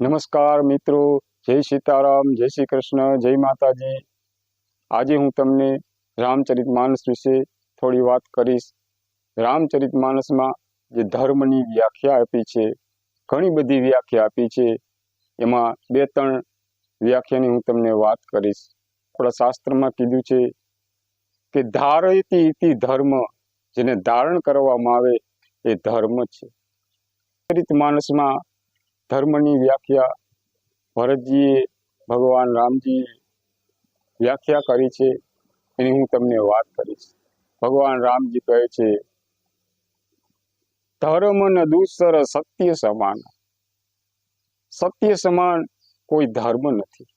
નમસ્કાર મિત્રો, જય સીતારામ, જય શ્રી કૃષ્ણ, જય માતાજી. આજે હું તમને રામચરિત માનસ વિશે થોડી વાત કરીશ. રામચરિત માનસમાં જે ધર્મની વ્યાખ્યા આપી છે, ઘણી બધી વ્યાખ્યા આપી છે. એમાં બે ત્રણ વ્યાખ્યાની હું તમને વાત કરીશ. આપણા શાસ્ત્રમાં કીધું છે કે ધારયતી ધર્મ, જેને ધારણ કરવામાં આવે એ ધર્મ છે. ચરિત માનસમાં ધર્મની વ્યાખ્યા ભરતજીએ ભગવાન રામજીએ વ્યાખ્યા કરી છે એની હું તમને વાત કરીશ. ભગવાન રામજી કહે છે, ધર્મ ન દુસર સત્ય સમાન. સત્ય સમાન કોઈ ધર્મ નથી.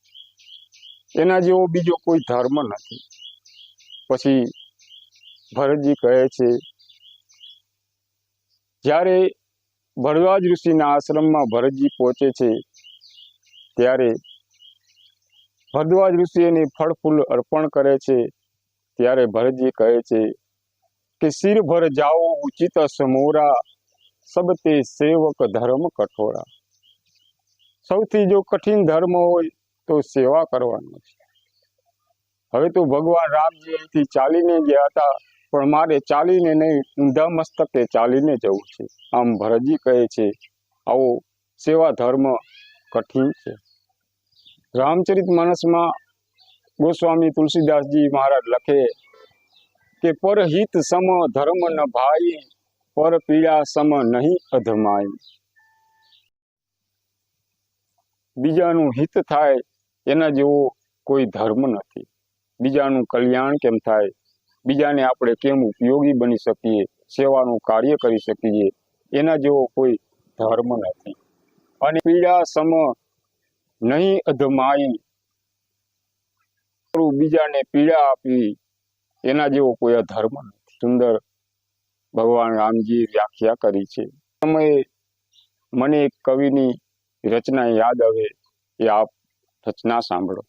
એના જેવો બીજો કોઈ ધર્મ નથી. પછી ભરતજી કહે છે, જ્યારે ભરદ્વાજ ઋષિના આશ્રમમાં ભરતજી પહોંચે છે. ત્યારે ભરદ્વાજ ઋષિ એને ફળ ફૂલ અર્પણ કરે છે. ત્યારે ભરતજી કહે છે કે શિર જાઓ ઉચિત સમોરા, સબ તે સેવક ધર્મ કઠોરા. સૌથી જો કઠિન ધર્મ હોય તો સેવા કરવાનો છે. હવે તો ભગવાન રામજી અહીંથી ચાલીને ગયા હતા. પણ મારે ચાલીને નહીં ઊંધા મસ્તકે ચાલીને જવું છે. આમ ભરતજી કહે છે, આવો સેવા ધર્મ કઠિન છે. રામચરિત માનસમાં ગોસ્વામી તુલસીદાસજી મહારાજ લખે કે, પરહિત સમ ધર્મ ન ભાઈ, પર પીડા સમ નહીં અધમાય બીજાનું હિત થાય એના જેવો કોઈ ધર્મ નથી. બીજાનું કલ્યાણ કેમ થાય? બીજાને આપણે કેમ ઉપયોગી બની શકીએ, સેવાનું કાર્ય કરી શકીએ, એના જેવો કોઈ ધર્મ નથી. અને પીડા સમ નહીં અધમાઈ. બીજાને પીડા આપી, એના જેવો કોઈ ધર્મ નથી. સુંદર ભગવાન રામજી વ્યાખ્યા કરી છે. સમયે મને એક કવિની રચના યાદ આવે, એ આપ રચના સાંભળો.